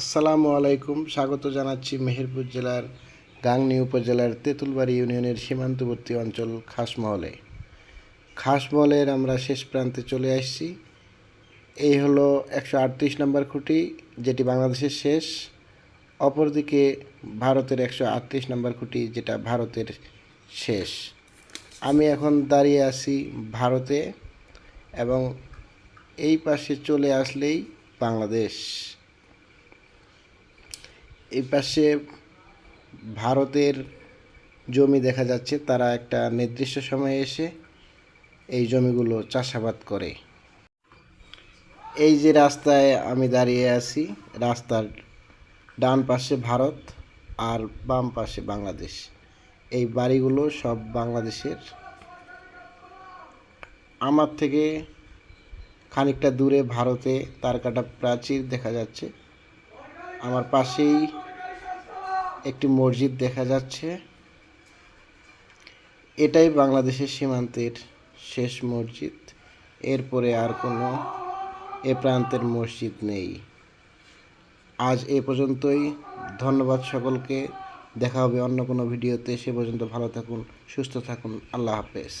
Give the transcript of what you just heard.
আসসালামু আলাইকুম। স্বাগত জানাচ্ছি মেহেরপুর জেলার গাংনী উপজেলার তেঁতুলবাড়ি ইউনিয়নের সীমান্তবর্তী অঞ্চল খাসমহলে। খাসমহলের আমরা শেষ প্রান্তে চলে আসছি। এই হলো একশো আটত্রিশ নম্বর খুঁটি, যেটি বাংলাদেশের শেষ। অপরদিকে ভারতের একশো আটত্রিশ নম্বর খুঁটি, যেটা ভারতের শেষ। আমি এখন দাঁড়িয়ে আছি ভারতে এবং এই পাশে চলে আসলেই বাংলাদেশ। এই পাশে ভারতের জমি দেখা যাচ্ছে, তারা একটা নির্দিষ্ট সময়ে এসে এই জমিগুলো চাষাবাদ করে। এই যে রাস্তায় আমি দাঁড়িয়ে আছি, রাস্তার ডান পাশে ভারত আর বাম পাশে বাংলাদেশ। এই বাড়িগুলো সব বাংলাদেশের। আমার থেকে খানিকটা দূরে ভারতে তারকাটা প্রাচীর দেখা যাচ্ছে। আমার পাশেই একটি মসজিদ দেখা যাচ্ছে। এটাই বাংলাদেশের সীমান্তের শেষ মসজিদ। এরপরে আর কোনো এ প্রান্তের মসজিদ নেই। আজ এ পর্যন্তই। ধন্যবাদ সকলকে। দেখা হবে অন্য কোনো ভিডিওতে। সে পর্যন্ত ভালো থাকুন, সুস্থ থাকুন। আল্লাহ হাফেজ।